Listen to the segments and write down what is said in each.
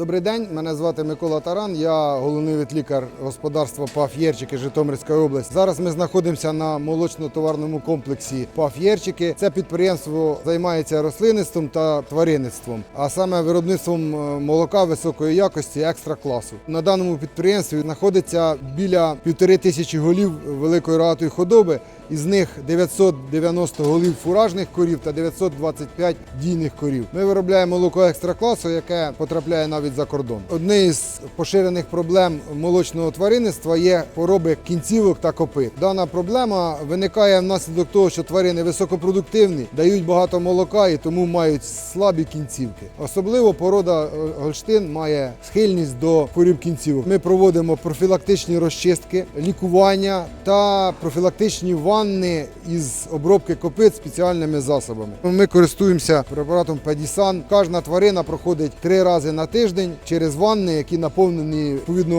Добрий день, мене звати Микола Таран. Я головний ветлікар господарства ПАФ Єрчики Житомирської області. Зараз ми знаходимося на молочно-товарному комплексі ПАФ Єрчики. Це підприємство займається рослинництвом та тваринництвом, а саме виробництвом е, молока високої якості екстра класу. На даному підприємстві знаходиться біля півтори тисячі голів великої рогатої худоби. Із них 990 голів фуражних корів та 925 дійних корів. Ми виробляємо молоко екстра класу, яке потрапляє навіть за кордон. Одне із поширених проблем молочного тваринництва є хвороби кінцівок та копит. Дана проблема виникає внаслідок того, що тварини високопродуктивні, дають багато молока і тому мають слабі кінцівки. Особливо порода е, Гольштин має схильність до хворіб кінцівок. Ми проводимо профілактичні розчистки, лікування та профілактичні ванни із обробки копит спеціальними засобами. Ми користуємося препаратом Педісан. Кожна тварина проходить три рази на тиждень через ванни, які наповнені відповідно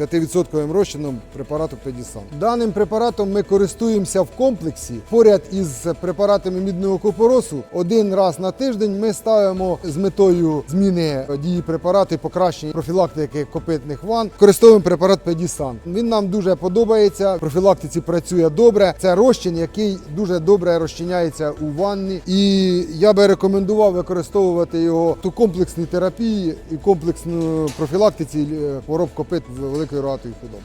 5% розчином препарату Педісан. Даним препаратом ми користуємося в комплексі поряд із препаратами мідного купоросу. Один раз на тиждень ми ставимо з метою зміни дії препарату і покращення профілактики копитних ван. Користуємо препарат Педісан. Він нам дуже подобається. В профілактиці працює добре. Це розчин, який дуже добре розчиняється у ванні. І я би рекомендував використовувати його у комплексній терапії і комплексній профілактиці е, хвороб копит великої рогатої худоби.